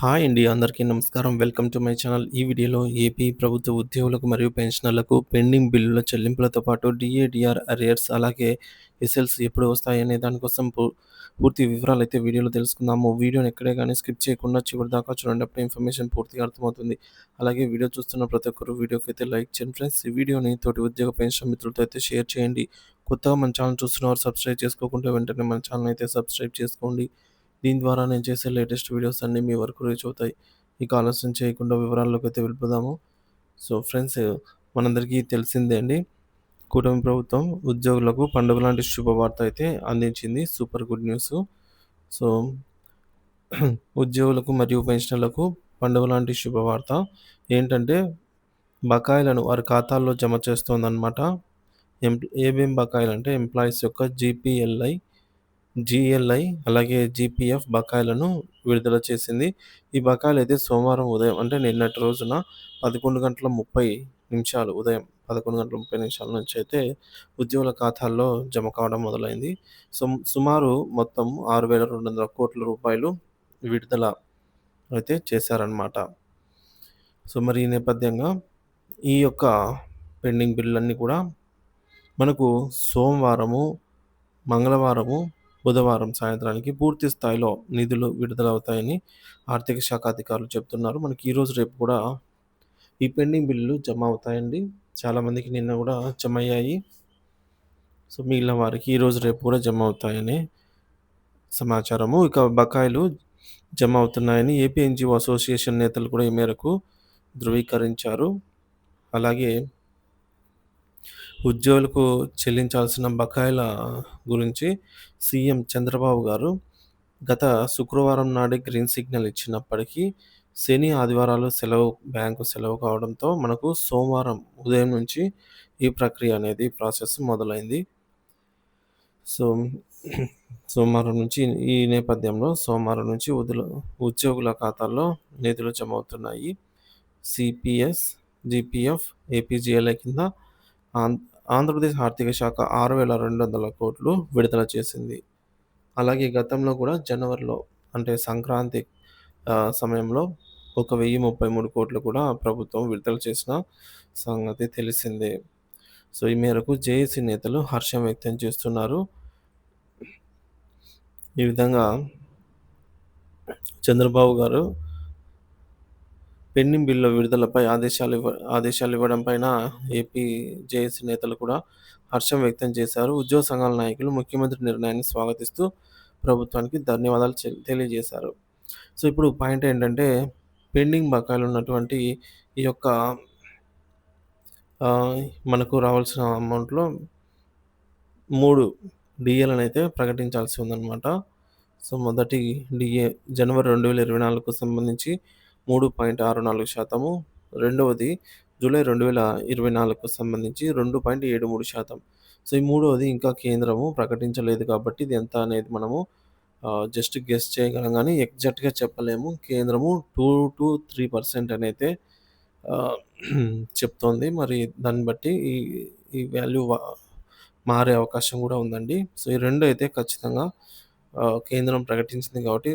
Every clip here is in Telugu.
హాయ్ అండి. అందరికీ నమస్కారం. Welcome to my channel. ఈ వీడియోలో ఏపీ ప్రభుత్వ ఉద్యోగులకు మరియు పెన్షనర్లకు పెండింగ్ బిల్లుల చెల్లింపులతో పాటు డిఏడిఆర్ అరియర్స్ అలాగే ఎస్ఎల్స్ ఎప్పుడు వస్తాయనే దానికోసం పూర్తి పూర్తి అయితే వీడియోలో తెలుసుకుందాము. వీడియోని ఎక్కడే కానీ స్కిప్ చేయకుండా చివరి దాకా చూడండి. అప్పుడు ఇన్ఫర్మేషన్ పూర్తిగా అర్థమవుతుంది. అలాగే వీడియో చూస్తున్న ప్రతి ఒక్కరు వీడియోకైతే లైక్ చేయండి ఫ్రెండ్స్. ఈ వీడియోని తోటి ఉద్యోగ పెన్షన్ మిత్రులతో అయితే షేర్ చేయండి. కొత్తగా మన ఛానల్ చూస్తున్నవారు సబ్స్క్రైబ్ చేసుకోకుంటే వెంటనే మన ఛానల్ అయితే సబ్స్క్రైబ్ చేసుకోండి. దీని ద్వారా నేను చేసే లేటెస్ట్ వీడియోస్ అన్నీ మీ వరకు రీచ్ అవుతాయి. ఇక ఆలస్యం చేయకుండా వివరాల్లోకైతే వెళ్ళిపోదాము. సో ఫ్రెండ్స్ మనందరికీ తెలిసిందే అండి. కూటమి ప్రభుత్వం ఉద్యోగులకు పండుగ లాంటి శుభవార్త అయితే అందించింది. Super good news. సో ఉద్యోగులకు మరియు పెన్షనర్లకు పండుగ లాంటి శుభవార్త ఏంటంటే బకాయిలను వారి ఖాతాల్లో జమ చేస్తోందనమాట. ఎంప్ ఏమేం బకాయిలంటే ఎంప్లాయీస్ యొక్క జీపీఎల్ఐ, జీఎల్ఐ అలాగే జీపీఎఫ్ బకాయిలను విడుదల చేసింది. ఈ బకాయిలు అయితే సోమవారం ఉదయం అంటే నిన్నటి రోజున 11 గంటల 30 నిమిషాలు ఉదయం 11 గంటల 30 నిమిషాల నుంచి అయితే ఉద్యోగుల ఖాతాల్లో జమ కావడం మొదలైంది. సో సుమారు మొత్తం 6,200 కోట్ల రూపాయలు విడుదల అయితే చేశారనమాట. సో మరి ఈ నేపథ్యంగా ఈ యొక్క పెండింగ్ బిల్లులన్నీ కూడా మనకు సోమవారము, మంగళవారము, బుధవారం సాయంత్రానికి పూర్తి స్థాయిలో నిధులు విడుదలవుతాయని ఆర్థిక శాఖ అధికారులు చెప్తున్నారు. మనకి ఈరోజు, రేపు కూడా ఈ పెండింగ్ బిల్లులు జమ అవుతాయండి. చాలామందికి నిన్న కూడా జమ అయ్యాయి సో మిగిలిన వారికి ఈరోజు, రేపు కూడా జమ అవుతాయని సమాచారము. ఇక బకాయిలు జమ అవుతున్నాయని ఏపీ ఎన్జిఓ అసోసియేషన్ నేతలు కూడా ఈ మేరకు ధృవీకరించారు. అలాగే ఉద్యోగులకు చెల్లించాల్సిన బకాయిల గురించి సీఎం చంద్రబాబు గారు గత శుక్రవారం నాడే గ్రీన్ సిగ్నల్ ఇచ్చినప్పటికీ శని, ఆదివారాలు సెలవు బ్యాంకు సెలవు కావడంతో మనకు సోమవారం ఉదయం నుంచి ఈ ప్రక్రియ అనేది ప్రాసెస్ మొదలైంది. సో సోమవారం నుంచి ఈ నేపథ్యంలో సోమవారం నుంచి ఉదుల ఉద్యోగుల ఖాతాల్లో నిధులు జమ అవుతున్నాయి. సీపీఎస్, జీపీఎఫ్, ఏపీజీఎల్ఐ కింద ఆంధ్రప్రదేశ్ ఆర్థిక శాఖ 6,200 కోట్లు విడుదల చేసింది. అలాగే గతంలో కూడా జనవరిలో అంటే సంక్రాంతి సమయంలో ఒక 1,033 కోట్లు కూడా ప్రభుత్వం విడుదల చేసిన సంగతి తెలిసిందే. సో ఈ మేరకు జేఏసీ నేతలు హర్షం వ్యక్తం చేస్తున్నారు. ఈ విధంగా చంద్రబాబు గారు పెండింగ్ బిల్లుల విడుదలపై ఆదేశాలు ఇవ్వ ఆదేశాలు ఇవ్వడం పైన ఏపీ జేఏసీ నేతలు కూడా హర్షం వ్యక్తం చేశారు. ఉద్యోగ సంఘాల నాయకులు ముఖ్యమంత్రి నిర్ణయాన్ని స్వాగతిస్తూ ప్రభుత్వానికి ధన్యవాదాలు తెలియజేశారు. సో ఇప్పుడు పాయింట్ ఏంటంటే పెండింగ్ బకాయిలు ఉన్నటువంటి ఈ యొక్క మనకు రావాల్సిన అమౌంట్‌లో మూడు డిఏలను అయితే ప్రకటించాల్సి ఉందన్నమాట సో మొదటి డీఏ జనవరి 2024కు సంబంధించి 3.64% రెండవది జూలై 2024కు సంబంధించి 2.73% సో ఈ మూడవది ఇంకా కేంద్రము ప్రకటించలేదు కాబట్టి ఇది ఎంత అనేది మనము జస్ట్ గెస్ చేయగలం కానీ ఎగ్జాక్ట్‌గా చెప్పలేము. కేంద్రము 2-3% అనైతే అయితే చెప్తోంది. మరి దాన్ని బట్టి ఈ ఈ వాల్యూ మారే అవకాశం కూడా ఉందండి. సో ఈ రెండు అయితే ఖచ్చితంగా కేంద్రం ప్రకటించింది కాబట్టి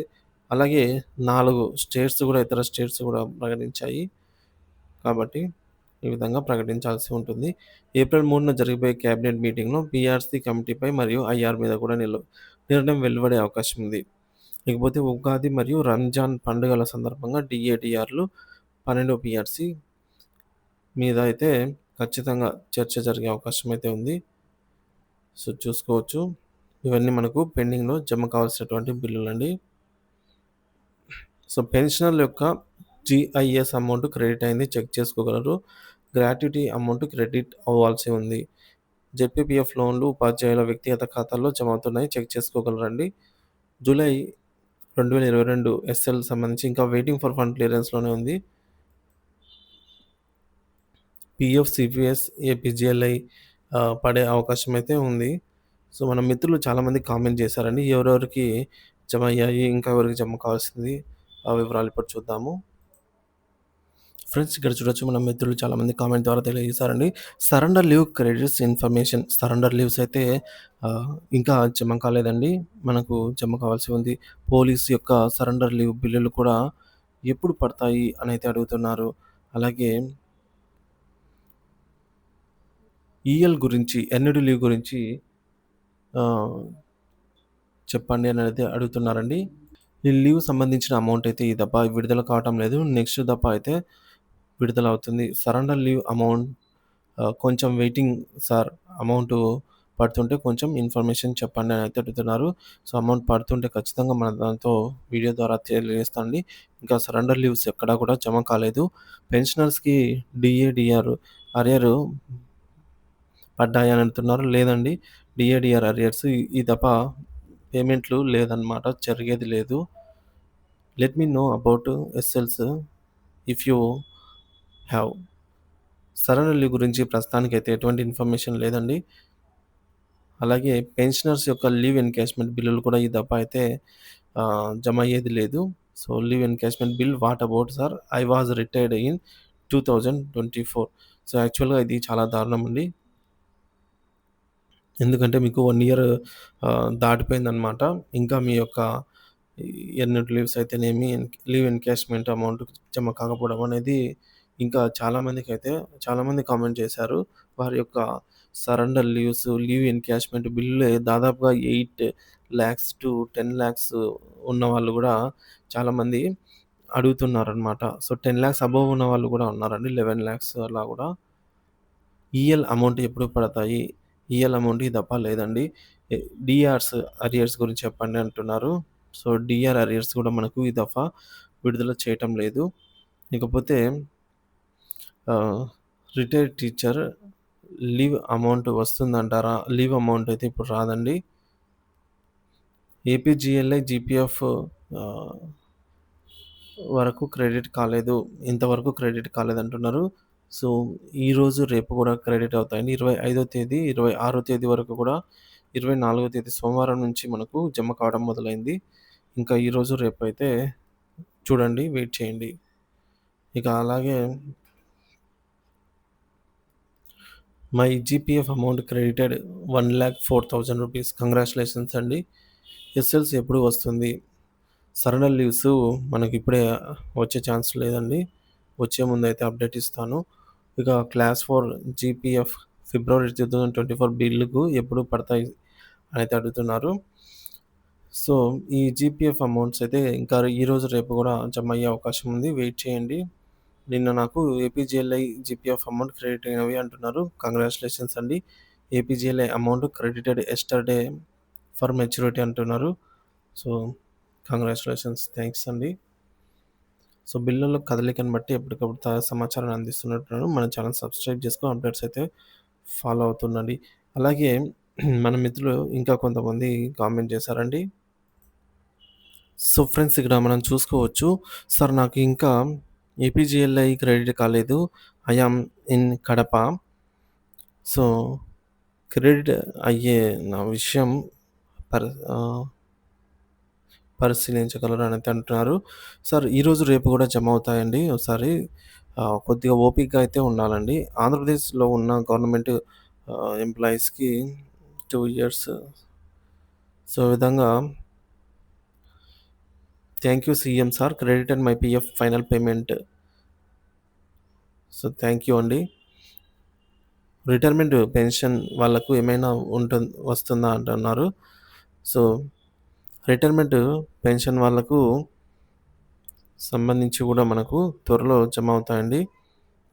అలాగే నాలుగు స్టేట్స్ కూడా ఇతర స్టేట్స్ కూడా ప్రకటించాయి. కాబట్టి ఈ విధంగా ప్రకటించాల్సి ఉంటుంది. ఏప్రిల్ మూడున జరిగిపోయే కేబినెట్ మీటింగ్‌లో పీఆర్సీ కమిటీపై మరియు ఐఆర్ మీద కూడా నిలు నిర్ణయం వెలువడే అవకాశం ఉంది. ఇకపోతే ఉగాది మరియు రంజాన్ పండుగల సందర్భంగా డిఏటిఆర్లు పన్నెండు 12 పీఆర్సీ మీద అయితే ఖచ్చితంగా చర్చ జరిగే అవకాశం అయితే ఉంది. సో చూసుకోవచ్చు. ఇవన్నీ మనకు పెండింగ్‌లో జమ కావాల్సినటువంటి బిల్లులండి. సో పెన్షనర్ల యొక్క జిఐఎస్ అమౌంట్ క్రెడిట్ అయింది చెక్ చేసుకోగలరు. గ్రాట్యుటీ అమౌంట్ క్రెడిట్ అవ్వాల్సి ఉంది. జెడ్పీపీఎఫ్ లోన్‌లు ఉపాధ్యాయుల వ్యక్తిగత ఖాతాల్లో జమ అవుతున్నాయి చెక్ చేసుకోగలరండి. జూలై 2022 ఎస్ఎల్ సంబంధించి ఇంకా వెయిటింగ్ ఫర్ ఫండ్ క్లియరెన్స్‌లోనే ఉంది. పీఎఫ్, సీపీఎస్, ఏపీజీఎల్ఐ పడే అవకాశం అయితే ఉంది. సో మన మిత్రులు చాలామంది కామెంట్ చేశారండి. ఎవరెవరికి జమ అయ్యాయి, ఇంకా ఎవరికి జమ కావాల్సింది వివరాలు ఇప్పుడు చూద్దాము. ఫ్రెండ్స్ ఇక్కడ చూడొచ్చు మన మిత్రులు చాలామంది కామెంట్ ద్వారా తెలియజేశారండి. Surrender leave credits information surrender leaves అయితే ఇంకా జమ కాలేదండి. మనకు జమ కావాల్సి ఉంది. పోలీస్ యొక్క సరెండర్ లీవ్ బిల్లులు కూడా ఎప్పుడు పడతాయి అనైతే అడుగుతున్నారు. అలాగే ఈఎల్ గురించి ఎన్‌యుడి లీవ్ గురించి చెప్పండి చెప్పండి అయితే అడుగుతున్నారండి. ఈ లీవ్ సంబంధించిన అమౌంట్ అయితే ఈ దఫా విడుదల కావటం లేదు. నెక్స్ట్ దఫా అయితే విడుదల అవుతుంది సరెండర్ లీవ్ అమౌంట్ కొంచెం వెయిటింగ్ సార్ అమౌంట్ పడుతుంటే కొంచెం ఇన్ఫర్మేషన్ చెప్పండి అయితే అడుగుతున్నారు. సో, అమౌంట్ పడుతుంటే ఖచ్చితంగా మన దాంతో వీడియో ద్వారా తెలియజేస్తానండి ఇంకా సరెండర్ లీవ్స్ ఎక్కడా కూడా జమ కాలేదు. పెన్షనర్స్‌కి డిఏడిఆర్ అరియర్ పడ్డాయి అని అంటున్నారు. లేదండి. డిఏడిఆర్ అరియర్స్ ఈ దఫా పేమెంట్లు లేదనమాట. జరిగేది లేదు. Let me know about SLs if you have surrender leave గురించి ప్రస్తుతానికైతే ఎటువంటి ఇన్ఫర్మేషన్ లేదండి. అలాగే పెన్షనర్స్ యొక్క లీవ్ ఎన్‌కాష్‌మెంట్ బిల్లులు కూడా ఈ దప్ప అయితే జమ అయ్యేది లేదు. So, leave encashment bill what about sir? I was retired in 2024 so, యాక్చువల్‌గా ఇది చాలా దారుణం అండి. ఎందుకంటే మీకు వన్ ఇయర్ దాటిపోయిందనమాట. ఇంకా మీ యొక్క ఎన్‌యుడి లీవ్స్ అయితేనేమి, లీవ్ ఎన్‌కాష్‌మెంట్ అమౌంట్ జమ కాకపోవడం అనేది ఇంకా చాలామందికి అయితే చాలామంది కామెంట్ చేశారు. వారి యొక్క surrender leaves, leave encashment bill దాదాపుగా eight lakhs to ten lakhs ఉన్న వాళ్ళు కూడా చాలామంది అడుగుతున్నారనమాట. సో, టెన్ 10,00,000 అబోవ్ ఉన్నవాళ్ళు కూడా ఉన్నారండి. 11,00,000 అలా కూడా ఈఎల్ అమౌంట్ ఎప్పుడు పడతాయి? ఈఎల్ అమౌంట్ ఇది తప్ప లేదండి. డిఆర్స్ అరియర్స్ గురించి చెప్పండి అంటున్నారు. సో, డిఆర్ అరియర్స్ కూడా మనకు ఈ దఫా విడుదల చేయటం లేదు. ఇకపోతే రిటైర్డ్ టీచర్ లీవ్ అమౌంట్ వస్తుందంటారా? లీవ్ అమౌంట్ అయితే ఇప్పుడు రాదండి. ఏపీజిఎల్ఐ జీపీఎఫ్ వరకు క్రెడిట్ కాలేదు. ఇంతవరకు క్రెడిట్ కాలేదంటున్నారు. సో, ఈరోజు, రేపు కూడా క్రెడిట్ అవుతాయండి. 25వ తేదీ, 26వ తేదీ వరకు కూడా 24వ తేదీ సోమవారం నుంచి మనకు జమ కావడం మొదలైంది. ఇంకా ఈరోజు, రేపు అయితే చూడండి. వెయిట్ చేయండి. ఇక అలాగే my GPF amount credited 1,04,000 rupees congratulations అండి. ఎస్ఎల్సి ఎప్పుడు వస్తుంది? సరెండర్ లీవ్స్ మనకి ఇప్పుడే వచ్చే ఛాన్స్ లేదండి. వచ్చే ముందు అయితే అప్డేట్ ఇస్తాను. ఇక క్లాస్ ఫోర్ జీపీఎఫ్ ఫిబ్రవరి 2024 బిల్లుకు ఎప్పుడు పడతాయి అని అయితే అడుగుతున్నారు. సో, ఈ జీపీఎఫ్ అమౌంట్స్ అయితే ఇంకా ఈరోజు, రేపు కూడా జమ అయ్యే అవకాశం ఉంది. వెయిట్ చేయండి. నిన్న నాకు ఏపీజీఎల్ఐ, జీపీఎఫ్ అమౌంట్ క్రెడిట్ అయినవి అంటున్నారు. కంగ్రాచులేషన్స్ అండి. APGLI amount credited yesterday for maturity అంటున్నారు. సో, కంగ్రాచులేషన్స్ థ్యాంక్స్ అండి. సో, బిల్లుల కదలికను బట్టి ఎప్పటికప్పుడు తాజా సమాచారాన్ని అందిస్తున్నట్టున్నాను. మన ఛానల్ సబ్స్క్రైబ్ చేసుకొని అప్డేట్స్ అయితే ఫాలో అవుతుండండి. అలాగే మన మిత్రులు ఇంకా కొంతమంది కామెంట్ చేశారండి. సో, ఫ్రెండ్స్ ఇక్కడ మనం చూసుకోవచ్చు. సార్ నాకు ఇంకా ఏపీజీఎల్ఐ క్రెడిట్ కాలేదు. I am in Kadapa. So, credit అయ్యే నా విషయం పరి పరిశీలించగలరు అని అంటున్నారు. సార్ ఈరోజు, రేపు కూడా జమ అవుతాయండి. ఒకసారి కొద్దిగా ఓపిక్గా అయితే ఉండాలండి. ఆంధ్రప్రదేశ్‌లో ఉన్న గవర్నమెంట్ ఎంప్లాయీస్‌కి టూ ఇయర్స్ సో, ఈ విధంగా thank you CM sir credited my PF final payment. So, thank you అండి. రిటైర్మెంట్ పెన్షన్ వాళ్ళకు ఏమైనా ఉంటుంది వస్తుందా అంటున్నారు. సో, రిటైర్మెంట్ పెన్షన్ వాళ్ళకు సంబంధించి కూడా మనకు త్వరలో జమ అవుతాయండి.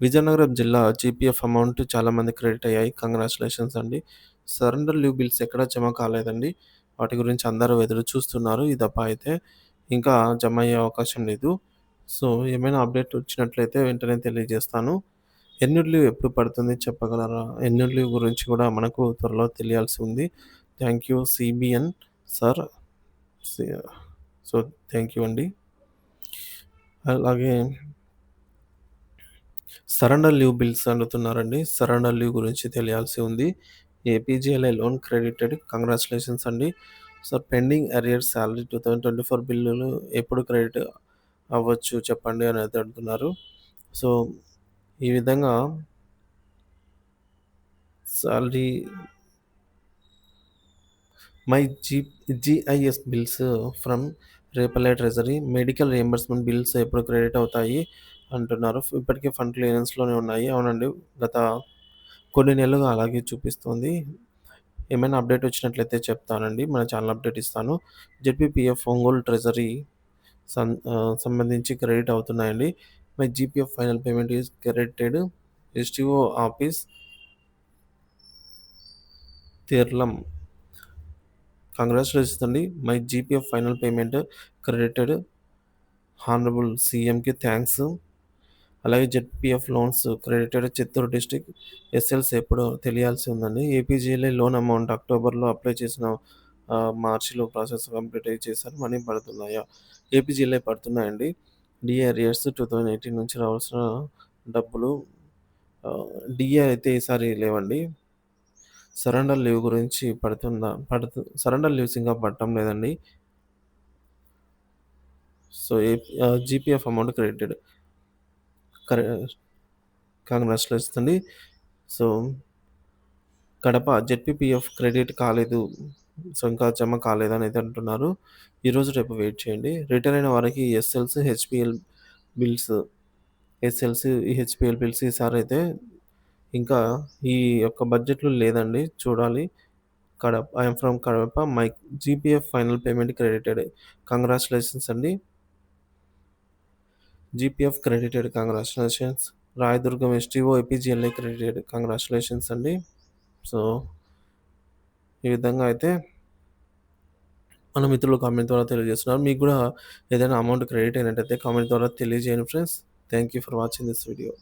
విజయనగరం జిల్లా జీపీఎఫ్ అమౌంట్ చాలామంది క్రెడిట్ అయ్యాయి. కంగ్రాచులేషన్స్ అండి. సరెండర్ లీవ్ బిల్స్ ఎక్కడా జమ కాలేదండి. వాటి గురించి అందరూ ఎదురు చూస్తున్నారు. ఇది తప్ప అయితే ఇంకా జమ అయ్యే అవకాశం లేదు. సో, ఏమైనా అప్డేట్ వచ్చినట్లయితే వెంటనే తెలియజేస్తాను. ఎన్ని లీవ్ ఎప్పుడు పడుతుంది చెప్పగలరా? ఎన్ని లీవ్ గురించి కూడా మనకు త్వరలో తెలియాల్సి ఉంది. Thank you CBN sir. So, thank you అండి. అలాగే సరెండర్ లీవ్ బిల్స్ అడుగుతున్నారండి. సరెండర్ లీవ్ గురించి తెలియాల్సి ఉంది. ఏపీజీఎల్ఐ లోన్ క్రెడిటెడ్ కంగ్రాచులేషన్స్ అండి. సార్ పెండింగ్ అరియర్స్ సాలరీ 2024 బిల్లులు ఎప్పుడు క్రెడిట్ అవ్వచ్చు చెప్పండి అనైతే అడుగుతున్నారు. సో, ఈ విధంగా salary my G GIS bills from Repalle treasury medical reimbursement bills ఎప్పుడు క్రెడిట్ అవుతాయి అంటున్నారు. ఇప్పటికే ఫండ్ క్లియరెన్స్లోనే ఉన్నాయి. అవునండి గత కొన్ని నెలలుగా అలాగే చూపిస్తుంది. ఏమైనా అప్డేట్ వచ్చినట్లయితే చెప్తానండి. మన ఛానల్ అప్డేట్ ఇస్తాను. జెడ్పీపీఎఫ్ ఒంగోలు ట్రెజరీ సం సంబంధించి క్రెడిట్ అవుతున్నాయండి. My GPF final payment is credited. STO office తీర్లం. Congratulations అండి. My GPF final payment credited. Honourable సీఎంకి thanks. అలాగే ZPF loans credited Chittoor district SLs ఎప్పుడు తెలియాల్సి ఉందండి. ఏపీజీఎల్ఏ లోన్ అమౌంట్ అక్టోబర్లో అప్లై చేసిన మార్చిలో ప్రాసెస్ కంప్లీట్ అయ్యి చేశారు మనీ పడుతున్నాయా? APGLA పడుతున్నాయండి. DR years two thousand eighteen నుంచి రావాల్సిన డబ్బులు డిఏ అయితే ఈసారి లేవండి. సరెండర్ లీవ్ గురించి పడుతుందా పడుతు సరెండర్ లీవ్స్ ఇంకా పడటం లేదండి. So a GPF amount credited. కరె అండి. సో కడప జెడ్పీపీఎఫ్ క్రెడిట్ కాలేదు సో ఇంకా జమ కాలేదు అనేది అంటున్నారు ఈరోజు రేపు వెయిట్ చేయండి. రిటైర్ అయిన వారికి SLC HPL bills SLC HPL bills ఈసారి అయితే ఇంకా ఈ యొక్క బడ్జెట్లో లేదండి. చూడాలి. Kadapa I'm from Kadapa. My GPF final payment credited. Congratulations అండి. GPF credited congratulations Rayadurgam STO APGLI credited congratulations అండి. సో ఈ విధంగా అయితే మన మిత్రులు కామెంట్ ద్వారా తెలియజేస్తున్నారు. మీకు కూడా ఏదైనా అమౌంట్ క్రెడిట్ అయినట్టయితే కామెంట్ ద్వారా తెలియజేయండి friends thank you for watching this video